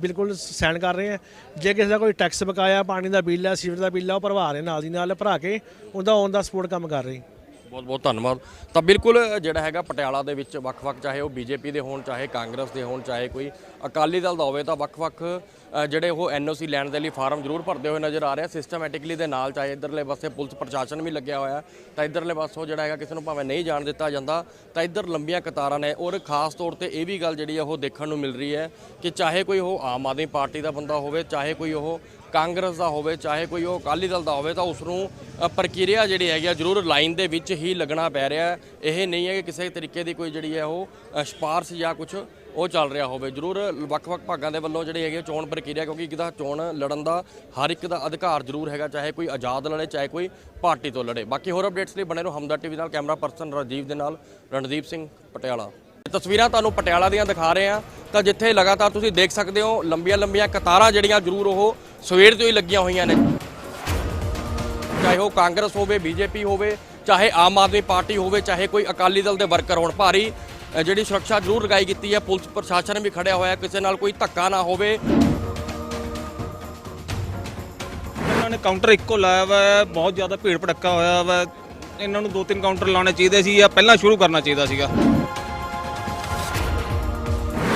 ਬਿਲਕੁਲ ਸਾਈਨ ਕਰ ਰਹੇ ਹਾਂ ਜੇ ਕਿਸੇ ਦਾ ਕੋਈ ਟੈਕਸ ਬਕਾਇਆ ਪਾਣੀ ਦਾ ਬਿੱਲ ਹੈ ਸੀਵਰ ਦਾ ਬਿੱਲ ਹੈ ਉਹ ਭਰਵਾ ਰਹੇ ਨਾਲ ਦੀ ਨਾਲ ਭਰਾ ਕੇ ਉਹਦਾ ਔਨ ਦਾ ਸਪੋਰਟ ਕੰਮ ਕਰ ਰਹੇ। ਬਹੁਤ ਬਹੁਤ ਧੰਨਵਾਦ। ਤਾਂ ਬਿਲਕੁਲ ਜਿਹੜਾ ਹੈਗਾ ਪਟਿਆਲਾ ਦੇ ਵਿੱਚ ਵੱਖ-ਵੱਖ ਚਾਹੇ ਉਹ ਬੀਜੇਪੀ ਦੇ ਹੋਣ, ਚਾਹੇ ਕਾਂਗਰਸ ਦੇ ਹੋਣ, ਚਾਹੇ ਕੋਈ ਅਕਾਲੀ ਦਲ ਦਾ ਹੋਵੇ ਤਾਂ ਵੱਖ-ਵੱਖ ਜਿਹੜੇ ਉਹ ਐਨਓਸੀ ਲੈਣ ਦੇ ਲਈ ਫਾਰਮ ਜ਼ਰੂਰ ਭਰਦੇ ਹੋਏ ਨਜ਼ਰ ਆ ਰਿਹਾ ਸਿਸਟਮੈਟਿਕਲੀ ਦੇ ਨਾਲ ਚਾਹੇ ਇਧਰਲੇ ਪਾਸੇ ਪੁਲਿਸ ਪ੍ਰਸ਼ਾਸਨ ਵੀ ਲੱਗਿਆ ਹੋਇਆ ਤਾਂ ਇਧਰਲੇ ਪਾਸੋਂ ਜਿਹੜਾ ਹੈਗਾ ਕਿਸੇ ਨੂੰ ਭਾਵੇਂ ਨਹੀਂ ਜਾਣ ਦਿੱਤਾ ਜਾਂਦਾ, ਤਾਂ ਇਧਰ ਲੰਬੀਆਂ ਕਤਾਰਾਂ ਨੇ ਔਰ ਖਾਸ ਤੌਰ ਤੇ ਇਹ ਵੀ ਗੱਲ ਜਿਹੜੀ ਆ ਉਹ ਦੇਖਣ ਨੂੰ ਮਿਲ ਰਹੀ ਹੈ ਕਿ ਚਾਹੇ ਕੋਈ ਉਹ ਆਮ ਆਦਮੀ ਪਾਰਟੀ ਦਾ ਬੰਦਾ ਹੋਵੇ, ਚਾਹੇ ਕੋਈ ਉਹ ਕਾਂਗਰਸ ਦਾ ਹੋਵੇ ਚਾਹੇ ਕੋਈ ਉਹ ਅਕਾਲੀ ਦਲ ਦਾ ਹੋਵੇ ਤਾਂ ਉਸ ਨੂੰ ਪ੍ਰਕਿਰਿਆ ਜਿਹੜੀ ਹੈਗੀ ਆ ਜ਼ਰੂਰ ਲਾਈਨ ਦੇ ਵਿੱਚ ਹੀ ਲੱਗਣਾ ਪੈ ਰਿਹਾ ਇਹ ਨਹੀਂ ਹੈ ਕਿ ਕਿਸੇ ਤਰੀਕੇ ਦੀ ਕੋਈ ਜਿਹੜੀ ਹੈ ਉਹ ਅ, ਸਿਫਾਰਸ਼ ਜਾਂ ਕੁਝ ਉਹ ਚੱਲ ਰਿਹਾ ਹੋਵੇ। ਜ਼ਰੂਰ ਵੱਖ-ਵੱਖ ਭਾਗਾਂ ਦੇ ਵੱਲੋਂ ਜਿਹੜੀ ਹੈਗੀ ਆ ਚੋਣ ਪ੍ਰਕਿਰਿਆ ਕਿਉਂਕਿ ਕਿਦਾ ਚੋਣ ਲੜਨ ਦਾ ਹਰ ਇੱਕ ਦਾ ਅਧਿਕਾਰ ਜ਼ਰੂਰ ਹੈਗਾ ਚਾਹੇ ਕੋਈ ਆਜ਼ਾਦ ਲੜੇ ਚਾਹੇ ਕੋਈ ਪਾਰਟੀ ਤੋਂ ਲੜੇ। ਬਾਕੀ ਹੋਰ ਅਪਡੇਟਸ ਲਈ ਬਣੇ ਰਹੋ ਹਮਦਰ ਟੀਵੀ ਨਾਲ ਕੈਮਰਾ ਪਰਸਨ ਰਾਜੀਵ ਦੇ ਨਾਲ ਰਣਦੀਪ ਸਿੰਘ ਪਟਿਆਲਾ। ਤਸਵੀਰਾਂ ਤੁਹਾਨੂੰ ਪਟਿਆਲਾ ਦੀਆਂ ਦਿਖਾ ਰਹੇ ਹਾਂ। ਤਾਂ ਜਿੱਥੇ ਲਗਾਤਾਰ ਤੁਸੀਂ ਦੇਖ ਸਕਦੇ ਹੋ, ਲੰਬੀਆਂ ਲੰਬੀਆਂ ਕਤਾਰਾਂ ਜਿਹੜੀਆਂ ਜ਼ਰੂਰ ਉਹ ਸਵੇਰ ਤੋਂ ਹੀ ਲੱਗੀਆਂ ਹੋਈਆਂ ਨੇ। ਚਾਹੇ ਉਹ ਕਾਂਗਰਸ ਹੋਵੇ, ਬੀਜੇਪੀ ਹੋਵੇ, ਚਾਹੇ ਆਮ ਆਦਮੀ ਪਾਰਟੀ ਹੋਵੇ, ਚਾਹੇ ਕੋਈ ਅਕਾਲੀ ਦਲ ਦੇ ਵਰਕਰ ਹੋਣ। ਭਾਰੀ ਜਿਹੜੀ ਸੁਰੱਖਿਆ ਜ਼ਰੂਰ ਲਗਾਈ ਕੀਤੀ ਹੈ। ਪੁਲਿਸ ਪ੍ਰਸ਼ਾਸਨ ਵੀ ਖੜਿਆ ਹੋਇਆ ਕਿਸੇ ਨਾਲ ਕੋਈ ਧੱਕਾ ਨਾ ਹੋਵੇ। ਇਹਨਾਂ ਨੇ ਕਾਊਂਟਰ ਇੱਕੋ ਲਾਇਆ ਵਾ। ਬਹੁਤ ਜ਼ਿਆਦਾ ਭੀੜ ਭੜੱਕਾ ਹੋਇਆ ਵਾ। ਇਹਨਾਂ ਨੂੰ ਦੋ ਤਿੰਨ ਕਾਊਂਟਰ ਲਾਉਣੇ ਚਾਹੀਦੇ ਸੀ ਜਾਂ ਪਹਿਲਾਂ ਸ਼ੁਰੂ ਕਰਨਾ ਚਾਹੀਦਾ ਸੀਗਾ।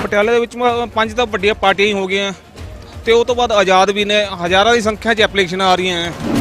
ਪਟਿਆਲੇ ਦੇ ਵਿੱਚ ਪੰਜ ਤਾਂ ਵੱਡੀਆਂ ਪਾਰਟੀਆਂ ਹੀ ਹੋ ਗਈਆਂ। ਤੇ ਉਹ ਤੋਂ ਬਾਅਦ ਆਜ਼ਾਦ ਵੀ ਨੇ, ਹਜ਼ਾਰਾਂ ਦੀ ਸੰਖਿਆ 'ਚ ਐਪਲੀਕੇਸ਼ਨਾਂ ਆ ਰਹੀਆਂ ਹੈ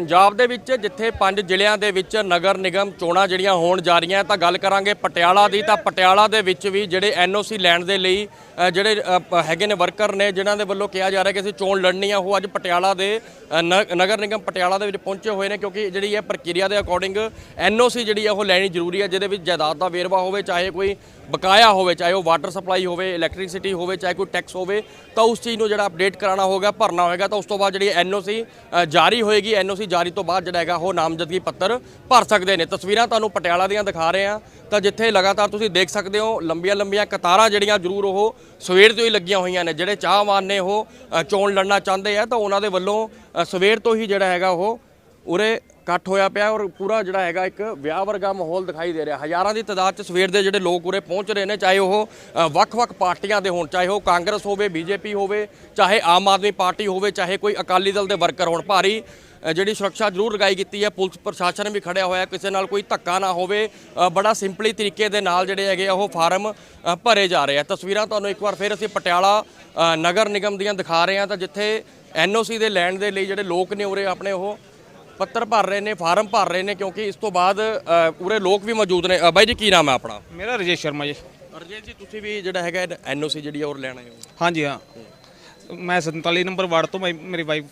ਪੰਜਾਬ ਦੇ ਵਿੱਚ ਜਿੱਥੇ ਪੰਜ ਜ਼ਿਲ੍ਹਿਆਂ ਦੇ ਵਿੱਚ ਨਗਰ ਨਿਗਮ ਚੋਣਾਂ ਜਿਹੜੀਆਂ ਹੋਣ ਜਾ ਰਹੀਆਂ, ਤਾਂ ਗੱਲ ਕਰਾਂਗੇ ਪਟਿਆਲਾ ਦੀ। ਤਾਂ ਪਟਿਆਲਾ ਦੇ ਵਿੱਚ ਵੀ ਜਿਹੜੇ ਐਨਓਸੀ ਲੈਣ ਦੇ ਲਈ ਜਿਹੜੇ ਹੈਗੇ ਨੇ ਵਰਕਰ ਨੇ, ਜਿਨ੍ਹਾਂ ਦੇ ਵੱਲੋਂ ਕਿਹਾ ਜਾ ਰਿਹਾ ਕਿ ਅਸੀਂ ਚੋਣ ਲੜਨੀ ਆ, ਉਹ ਅੱਜ ਪਟਿਆਲਾ ਦੇ ਨਗਰ ਨਿਗਮ ਪਟਿਆਲਾ ਦੇ ਵਿੱਚ ਪਹੁੰਚੇ ਹੋਏ ਨੇ, ਕਿਉਂਕਿ ਜਿਹੜੀ ਇਹ ਪ੍ਰਕਿਰਿਆ ਦੇ ਅਕੋਰਡਿੰਗ ਐਨਓਸੀ ਜਿਹੜੀ ਆ, ਉਹ ਲੈਣੀ ਜ਼ਰੂਰੀ ਹੈ ਜਿਹਦੇ ਵਿੱਚ ਜਾਇਦਾਦ ਦਾ ਵੇਰਵਾ ਹੋਵੇ, ਚਾਹੇ ਕੋਈ ਬਕਾਇਆ ਹੋਵੇ, ਚਾਹੇ ਉਹ ਵਾਟਰ ਸਪਲਾਈ ਹੋਵੇ ਇਲੈਕਟ੍ਰਿਸਿਟੀ ਹੋਵੇ, ਚਾਹੇ ਕੋਈ ਟੈਕਸ ਹੋਵੇ, ਤਾਂ ਉਸ ਚੀਜ਼ ਨੂੰ ਜਿਹੜਾ ਅਪਡੇਟ ਕਰਾਉਣਾ ਹੋਗਾ ਭਰਨਾ ਹੋਏਗਾ। ਤਾਂ ਉਸ ਤੋਂ ਬਾਅਦ ਜਿਹੜੀ ਐਨਓਸੀ ਜਾਰੀ ਹੋਏਗੀ ਐਨਓਸੀ ਜਾਰੀ ਤੋਂ ਬਾਅਦ ਜਿਹੜਾ ਹੈਗਾ, ਉਹ ਨਾਮਜ਼ਦਗੀ ਪੱਤਰ ਭਰ ਸਕਦੇ ਨੇ। ਤਸਵੀਰਾਂ ਤੁਹਾਨੂੰ ਪਟਿਆਲਾ ਦੀਆਂ ਦਿਖਾ ਰਹੇ ਆ ਤਾਂ ਜਿੱਥੇ ਲਗਾਤਾਰ ਤੁਸੀਂ ਦੇਖ ਸਕਦੇ ਹੋ, ਲੰਬੀਆਂ ਲੰਬੀਆਂ ਕਤਾਰਾਂ ਜਿਹੜੀਆਂ ਜ਼ਰੂਰ ਉਹ ਸਵੇਰ ਤੋਂ ਹੀ ਲੱਗੀਆਂ ਹੋਈਆਂ ਨੇ। ਜਿਹੜੇ ਚਾਹਵਾਨ ਨੇ ਉਹ ਚੋਣ ਲੜਨਾ ਚਾਹੁੰਦੇ ਆ, ਤਾਂ ਉਹਨਾਂ ਦੇ ਵੱਲੋਂ ਸਵੇਰ ਤੋਂ ਹੀ ਜਿਹੜਾ ਹੈਗਾ ਉਹ ਉਰੇ ਇਕੱਠ ਹੋਇਆ ਪਿਆ ਔਰ ਪੂਰਾ ਜਿਹੜਾ ਹੈਗਾ ਇੱਕ ਵਿਆਹ ਵਰਗਾ ਮਾਹੌਲ ਦਿਖਾਈ ਦੇ ਰਿਹਾ। ਹਜ਼ਾਰਾਂ ਦੀ ਤਾਦਾਦ 'ਚ ਸਵੇਰ ਦੇ ਜਿਹੜੇ ਲੋਕ ਉਰੇ ਪਹੁੰਚ ਰਹੇ ਨੇ, ਚਾਹੇ ਉਹ ਵੱਖ-ਵੱਖ ਪਾਰਟੀਆਂ ਦੇ ਹੋਣ, ਚਾਹੇ ਉਹ ਕਾਂਗਰਸ ਹੋਵੇ, ਬੀਜੇਪੀ ਹੋਵੇ, ਚਾਹੇ ਆਮ ਆਦਮੀ ਪਾਰਟੀ ਹੋਵੇ, ਚਾਹੇ ਕੋਈ ਅਕਾਲੀ ਦਲ ਦੇ ਵਰਕਰ ਹੋਣ। ਭਾਰੀ ਜਿਹੜੀ ਸੁਰੱਖਿਆ ਜ਼ਰੂਰ ਲਗਾਈ ਕੀਤੀ ਹੈ। ਪੁਲਿਸ ਪ੍ਰਸ਼ਾਸਨ ਵੀ ਖੜਿਆ ਹੋਇਆ, ਕਿਸੇ ਨਾਲ ਕੋਈ ਧੱਕਾ ਨਾ ਹੋਵੇ। ਬੜਾ ਸਿੰਪਲੀ ਤਰੀਕੇ ਦੇ ਨਾਲ ਜਿਹੜੇ ਹੈਗੇ ਆ, ਉਹ ਫਾਰਮ ਭਰੇ ਜਾ ਰਹੇ ਆ। ਤਸਵੀਰਾਂ ਤੁਹਾਨੂੰ ਇੱਕ ਵਾਰ ਫਿਰ ਅਸੀਂ ਪਟਿਆਲਾ ਨਗਰ ਨਿਗਮ ਦੀਆਂ ਦਿਖਾ ਰਹੇ ਹਾਂ। ਤਾਂ ਜਿੱਥੇ ਐਨਓਸੀ ਦੇ ਲੈਣ ਦੇ ਲਈ ਜਿਹੜੇ ਲੋਕ ਨੇ ਉਰੇ ਆਪਣੇ ਉਹ ਪੱਤਰ ਭਰ ਰਹੇ ਨੇ ਫਾਰਮ ਭਰ ਰਹੇ ਨੇ ਕਿਉਂਕਿ ਇਸ ਤੋਂ ਬਾਅਦ ਪੂਰੇ ਲੋਕ ਵੀ ਮੌਜੂਦ ਨੇ। ਅ, ਬਾਈ ਜੀ ਕੀ ਨਾਮ ਹੈ ਆਪਣਾ? ਮੇਰਾ ਰਜੇਸ਼ ਸ਼ਰਮਾ ਜੀ। ਅਰਜੀਤ ਜੀ ਤੁਸੀਂ ਵੀ ਜਿਹੜਾ ਹੈਗਾ ਐਨਓਸੀ ਜਿਹੜੀ ਉਹ ਲੈਣ ਆਏ ਹੋ? ਹਾਂਜੀ ਹਾਂ। ਮੈਂ 47 ਨੰਬਰ ਵਾਰਡ ਤੋਂ ਮੈਂ- ਮੇਰੀ ਵਾਈਫ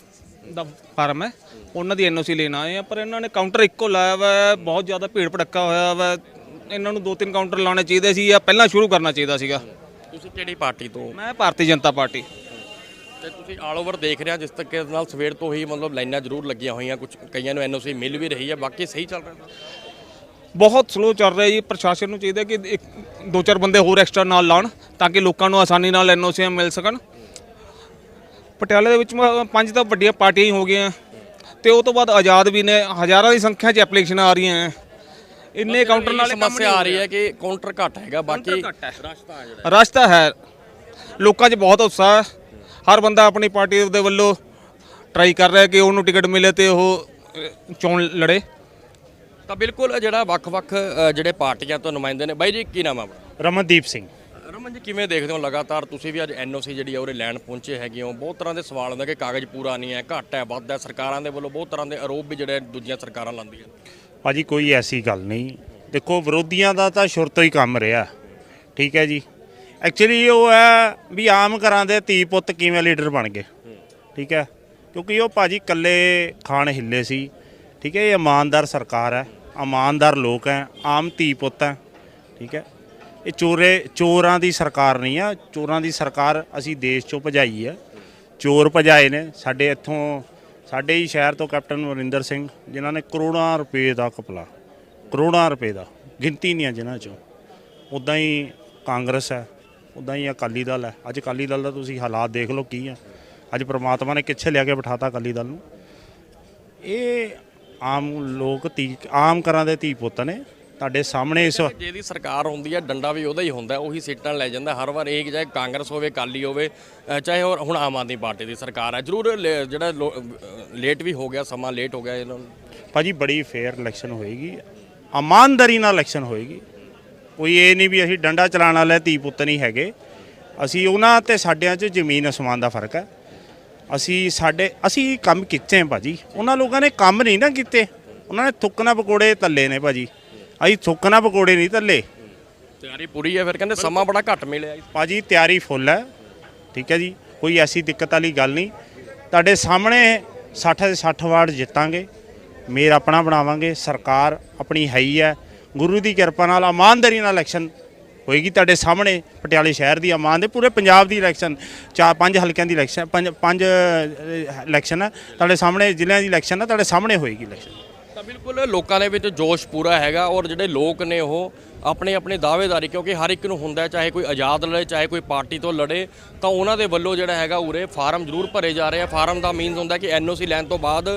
ਦਾ ਫਾਰਮ ਹੈ। ਉਹਨਾਂ ਦੀ ਐਨਓਸੀ ਲੈਣ ਆਏ ਆ ਪਰ ਇਹਨਾਂ ਨੇ ਕਾਊਂਟਰ ਇੱਕੋ ਲਾਇਆ ਵਾ ਹੈ, ਬਹੁਤ ਜ਼ਿਆਦਾ ਭੀੜ ਭੜੱਕਾ ਹੋਇਆ ਵਾ। ਇਹਨਾਂ ਨੂੰ ਦੋ ਤਿੰਨ ਕਾਊਂਟਰ ਲਾਉਣੇ ਚਾਹੀਦੇ ਸੀ ਜਾਂ ਪਹਿਲਾਂ ਸ਼ੁਰੂ ਕਰਨਾ ਚਾਹੀਦਾ ਸੀਗਾ। ਤੁਸੀਂ ਕਿਹੜੀ ਪਾਰਟੀ ਤੋਂ? ਮੈਂ ਭਾਰਤੀ ਜਨਤਾ ਪਾਰਟੀ। ਤੇ ਤੁਸੀਂ ਆਲ ਓਵਰ ਦੇਖ ਰਹੇ ਹੋ ਜਿਸ ਤੱਕ ਨਾਲ ਸਵੇਰ ਤੋਂ ਹੀ ਮਤਲਬ ਲਾਈਨਾਂ ਜ਼ਰੂਰ ਲੱਗੀਆਂ ਹੋਈਆਂ ਕੁਝ ਕਈਆਂ ਨੂੰ ਐਨਓਸੀ ਮਿਲ ਵੀ ਰਹੀ ਹੈ ਬਾਕੀ ਸਹੀ ਚੱਲ ਰਿਹਾ ਬਹੁਤ ਸਲੋ ਚੱਲ ਰਿਹਾ ਜੀ ਪ੍ਰਸ਼ਾਸਨ ਨੂੰ ਚਾਹੀਦਾ ਕਿ ਇੱਕ ਦੋ ਚਾਰ ਬੰਦੇ ਹੋਰ ਐਕਸਟਰਾ ਨਾਲ ਲਾਉਣ ਤਾਂ ਕਿ ਲੋਕਾਂ ਨੂੰ ਆਸਾਨੀ ਨਾਲ ਐਨਓਸੀਆਂ ਮਿਲ ਸਕਣ। ਪਟਿਆਲੇ ਦੇ ਵਿੱਚ ਮ- ਪੰਜ ਤਾਂ ਵੱਡੀਆਂ ਪਾਰਟੀਆਂ ਹੀ ਹੋ ਗਈਆਂ ਤੇ ਉਹ ਤੋਂ ਬਾਅਦ ਆਜ਼ਾਦ ਵੀ ਨੇ ਹਜ਼ਾਰਾਂ ਦੀ ਸੰਖਿਆ 'ਚ ਐਪਲੀਕੇਸ਼ਨਾਂ ਆ ਰਹੀਆਂ ਹੈ ਇੰਨੇ ਕਾਊਂਟਰ ਨਾਲੇ ਕੰਮ ਸਮੱਸਿਆ ਆ ਰਹੀ ਹੈ ਕਿ ਕਾਊਂਟਰ ਘੱਟ ਹੈਗਾ ਬਾਕੀ ਘੱਟ ਹੈ। ਰਸਤਾ ਹੈ ਜਿਹੜਾ। ਰਸ਼ ਤਾਂ ਹੈ। ਲੋਕਾਂ 'ਚ ਬਹੁਤ ਉਤਸ਼ਾਹ ਹੈ। ਹਰ ਬੰਦਾ ਆਪਣੀ ਪਾਰਟੀ ਦੇ ਵੱਲੋਂ ਟਰਾਈ ਕਰ ਰਿਹਾ ਕਿ ਉਹਨੂੰ ਟਿਕਟ ਮਿਲੇ ਤੇ ਉਹ ਚੋਣ ਲੜੇ। ਤਾਂ ਬਿਲਕੁਲ ਜਿਹੜਾ ਵੱਖ-ਵੱਖ ਜਿਹੜੇ ਪਾਰਟੀਆਂ ਤੋਂ ਨੁਮਾਇੰਦੇ ਨੇ ਬਾਈ ਜੀ ਕੀ ਨਾਮ ਆਪਣਾ? ਰਮਨਦੀਪ ਸਿੰਘ। ਰਮਨ ਜੀ ਕਿਵੇਂ ਦੇਖਦੇ ਹੋ ਲਗਾਤਾਰ? ਤੁਸੀਂ ਵੀ ਅੱਜ ਐਨਓਸੀ ਜਿਹੜੀ ਆ ਉਹਰੇ ਲੈਣ ਪਹੁੰਚੇ ਹੈਗੇ ਹੋ। ਬਹੁਤ ਤਰ੍ਹਾਂ ਦੇ ਸਵਾਲ ਹੁੰਦੇ ਕਿ ਕਾਗਜ਼ ਪੂਰਾ ਨਹੀਂ ਹੈ ਘੱਟ ਹੈ ਵੱਧ ਹੈ। ਸਰਕਾਰਾਂ ਦੇ ਵੱਲੋਂ ਬਹੁਤ ਤਰ੍ਹਾਂ ਦੇ ਆਰੋਪ ਵੀ ਜਿਹੜੇ ਦੂਜੀਆਂ ਸਰਕਾਰਾਂ ਲਾਉਂਦੀਆਂ ਭਾਜੀ ਕੋਈ ਐਸੀ ਗੱਲ ਨਹੀਂ। ਦੇਖੋ ਵਿਰੋਧੀਆਂ ਦਾ ਤਾਂ ਸ਼ੁਰੂ ਤੋਂ ਹੀ ਕੰਮ ਰਿਹਾ। ਠੀਕ ਹੈ ਜੀ। ਐਕਚੁਅਲੀ ਉਹ ਹੈ ਵੀ ਆਮ ਘਰਾਂ ਦੇ ਧੀ ਪੁੱਤ ਕਿਵੇਂ ਲੀਡਰ ਬਣ ਗਏ। ਠੀਕ ਹੈ? ਕਿਉਂਕਿ ਉਹ ਭਾਜੀ ਕੱਲੇ ਖਾਣ ਹਿੱਲੇ ਸੀ। ਠੀਕ ਹੈ? ਇਹ ਇਮਾਨਦਾਰ ਸਰਕਾਰ ਹੈ। ਇਮਾਨਦਾਰ ਲੋਕ ਹੈ। ਆਮ ਧੀ ਪੁੱਤ ਹੈ। ਠੀਕ ਹੈ? ਇਹ ਚੋਰੇ, ਚੋਰਾਂ ਦੀ ਸਰਕਾਰ ਨਹੀਂ ਆ। ਚੋਰਾਂ ਦੀ ਸਰਕਾਰ ਅਸੀਂ ਦੇਸ਼ ਚੋਂ ਭਜਾਈ ਹੈ। ਚੋਰ ਭਜਾਏ ਨੇ। ਸਾਡੇ ਇੱਥੋਂ, ਸਾਡੇ ਹੀ ਸ਼ਹਿਰ ਤੋਂ ਕੈਪਟਨ ਵਰਿੰਦਰ ਸਿੰਘ, ਜਿਨ੍ਹਾਂ ਨੇ ਕਰੋੜਾਂ ਰੁਪਏ ਦਾ ਕਪਲਾ, ਕਰੋੜਾਂ ਰੁਪਏ ਦਾ, ਗਿਣਤੀ ਨਹੀਂ ਆ ਜਿਨ੍ਹਾਂ ਚੋਂ। ਉਦਾਂ ਹੀ ਕਾਂਗਰਸ ਹੈ। ਉਦਾਂ ਹੀ ਅਕਾਲੀ ਦਲ ਹੈ। ਅੱਜ ਅਕਾਲੀ ਦਲ ਦਾ ਤੁਸੀਂ ਹਾਲਾਤ ਦੇਖ ਲਓ ਕੀ ਆ। ਅੱਜ ਪ੍ਰਮਾਤਮਾ ਨੇ ਕਿੱਥੇ ਲਿਆ ਕੇ ਬਿਠਾਤਾ ਅਕਾਲੀ ਦਲ ਨੂੰ। ਇਹ ਆਮ ਲੋਕ ਧੀ ਆਮ ਘਰਾਂ ਦੇ ਧੀ ਪੁੱਤ ਨੇ। ਤੁਹਾਡੇ ਸਾਹਮਣੇ ਇਸ ਜਿਹਦੀ ਸਰਕਾਰ ਹੁੰਦੀ ਹੈ ਡੰਡਾ ਵੀ ਉਹਦਾ ਹੀ ਹੁੰਦਾ ਹੈ, ਉਹੀ ਸੀਟਾਂ ਲੈ ਜਾਂਦਾ। ਹਰ ਵਾਰ ਇਹ ਚਾਹੇ ਕਾਂਗਰਸ ਹੋਵੇ ਅਕਾਲੀ ਹੋਵੇ ਚਾਹੇ ਹੋਰ ਹੁਣ ਆਮ ਆਦਮੀ ਪਾਰਟੀ ਦੀ ਸਰਕਾਰ ਹੈ। ਜ਼ਰੂਰ ਜਿਹੜਾ ਲੇਟ ਵੀ ਹੋ ਗਿਆ ਸਮਾਂ ਲੇਟ ਹੋ ਗਿਆ ਇਹਨਾਂ ਨੂੰ। ਭਾਜੀ ਬੜੀ ਫੇਅਰ ਇਲੈਕਸ਼ਨ ਹੋਏਗੀ। ਇਮਾਨਦਾਰੀ ਨਾਲ ਇਲੈਕਸ਼ਨ ਹੋਏਗੀ। ਕੋਈ ਇਹ ਨਹੀਂ ਵੀ ਅਸੀਂ ਡੰਡਾ ਚਲਾਉਣ ਵਾਲੇ ਧੀ ਪੁੱਤ ਨਹੀਂ ਹੈਗੇ। ਅਸੀਂ ਉਹਨਾਂ ਤੇ ਸਾਡਿਆਂ 'ਚ ਜ਼ਮੀਨ ਅਸਮਾਨ ਦਾ ਫ਼ਰਕ ਹੈ। ਅਸੀਂ ਸਾਡੇ ਅਸੀਂ ਕੰਮ ਕੀਤੇ ਆ ਭਾਜੀ। ਉਹਨਾਂ ਲੋਕਾਂ ਨੇ ਕੰਮ ਨਹੀਂ ਨਾ ਕੀਤੇ। ਉਹਨਾਂ ਨੇ ਥੁੱਕਣਾ ਪਕੌੜੇ ਤੱਲੇ ਨੇ ਭਾਜੀ। ਅਸੀਂ ਥੁੱਕਣਾ ਪਕੌੜੇ ਨਹੀਂ ਤੱਲੇ। ਤਿਆਰੀ ਪੂਰੀ ਹੈ ਫਿਰ ਕਹਿੰਦੇ ਸਮਾਂ ਬੜਾ ਘੱਟ ਮਿਲਿਆ ਭਾਜੀ ਤਿਆਰੀ ਫੁੱਲ ਹੈ। ਠੀਕ ਹੈ ਜੀ। ਕੋਈ ਐਸੀ ਦਿੱਕਤ ਵਾਲੀ ਗੱਲ ਨਹੀਂ। ਤੁਹਾਡੇ ਸਾਹਮਣੇ 60 ਦੇ 60 ਵਾਰਡ ਜਿੱਤਾਂਗੇ। ਮੇਰ ਆਪਣਾ ਬਣਾਵਾਂਗੇ। ਸਰਕਾਰ ਆਪਣੀ ਹੈ ਹੀ ਹੈ। ਗੁਰੂ ਦੀ ਕਿਰਪਾ ਨਾਲ ਇਮਾਨਦਾਰੀ ਨਾਲ ਇਲੈਕਸ਼ਨ ਹੋਏਗੀ ਤੁਹਾਡੇ ਸਾਹਮਣੇ ਪਟਿਆਲੇ ਸ਼ਹਿਰ ਦੀ, ਇਮਾਨ ਦੇ ਪੂਰੇ ਪੰਜਾਬ ਦੀ ਇਲੈਕਸ਼ਨ ਚਾਰ ਪੰਜ ਹਲਕਿਆਂ ਦੀ ਇਲੈਕਸ਼ਨ ਪੰਜ ਪੰਜ ਇਲੈਕਸ਼ਨ ਹੈ ਤੁਹਾਡੇ ਸਾਹਮਣੇ ਜ਼ਿਲ੍ਹਿਆਂ ਦੀ ਇਲੈਕਸ਼ਨ ਹੈ ਤੁਹਾਡੇ ਸਾਹਮਣੇ ਹੋਏਗੀ ਇਲੈਕਸ਼ਨ ਤਾਂ ਬਿਲਕੁਲ ਲੋਕਾਂ ਦੇ ਵਿੱਚ ਜੋਸ਼ ਪੂਰਾ ਹੈਗਾ ਔਰ ਜਿਹੜੇ ਲੋਕ ਨੇ ਉਹ ਆਪਣੇ ਆਪਣੇ ਦਾਅਵੇਦਾਰੀ, ਕਿਉਂਕਿ ਹਰ ਇੱਕ ਨੂੰ ਹੁੰਦਾ ਚਾਹੇ ਕੋਈ ਆਜ਼ਾਦ ਲੜੇ, ਚਾਹੇ ਕੋਈ ਪਾਰਟੀ ਤੋਂ ਲੜੇ, ਤਾਂ ਉਹਨਾਂ ਦੇ ਵੱਲੋਂ ਜਿਹੜਾ ਹੈਗਾ ਉਰੇ ਫਾਰਮ ਜ਼ਰੂਰ ਭਰੇ ਜਾ ਰਹੇ ਆ। ਫਾਰਮ ਦਾ ਮੀਨਸ ਹੁੰਦਾ ਕਿ ਐਨਓਸੀ ਲੈਣ ਤੋਂ ਬਾਅਦ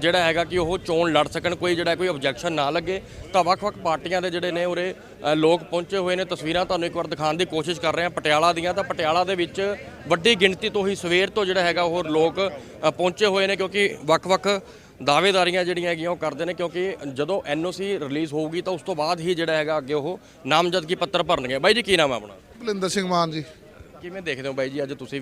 ਜਿਹੜਾ ਹੈਗਾ ਕਿ ਉਹ ਚੋਣ ਲੜ ਸਕਣ, ਕੋਈ ਜਿਹੜਾ ਕੋਈ ਆਬਜੈਕਸ਼ਨ ਨਾ ਲੱਗੇ। ਤਾਂ ਵੱਖ-ਵੱਖ ਪਾਰਟੀਆਂ ਦੇ ਜਿਹੜੇ ਨੇ ਉਰੇ ਲੋਕ ਪਹੁੰਚੇ ਹੋਏ ਨੇ। ਤਸਵੀਰਾਂ ਤੁਹਾਨੂੰ ਇੱਕ ਵਾਰ ਦਿਖਾਉਣ ਦੀ ਕੋਸ਼ਿਸ਼ ਕਰ ਰਹੇ ਹਾਂ ਪਟਿਆਲਾ ਦੀਆਂ। ਤਾਂ ਪਟਿਆਲਾ ਦੇ ਵਿੱਚ ਵੱਡੀ ਗਿਣਤੀ ਤੋਂ ਹੀ ਸਵੇਰ ਤੋਂ ਜਿਹੜਾ ਹੈਗਾ ਉਹ ਲੋਕ ਪਹੁੰਚੇ ਹੋਏ ਨੇ, ਕਿਉਂਕਿ ਵੱਖ-ਵੱਖ ਦਾਅਵੇਦਾਰੀਆਂ ਜਿਹੜੀਆਂ ਹੈਗੀਆਂ ਉਹ ਕਰਦੇ ਨੇ ਕਿਉਂਕਿ ਜਦੋਂ ਐਨਓਸੀ ਰਿਲੀਜ਼ ਹੋਊਗੀ ਤਾਂ ਉਸ ਤੋਂ ਬਾਅਦ ਹੀ ਜਿਹੜਾ ਹੈਗਾ ਅੱਗੇ ਉਹ ਨਾਮਜ਼ਦਗੀ ਪੱਤਰ ਭਰਨਗੇ। ਬਾਈ ਜੀ ਕੀ ਨਾਮ ਹੈ ਆਪਣਾ? ਭੁਲਿੰਦਰ ਸਿੰਘ ਮਾਨ ਜੀ। ਕਿਵੇਂ ਦੇਖਦੇ ਹੋ ਬਾਈ ਜੀ ਅੱਜ ਤੁਸੀਂ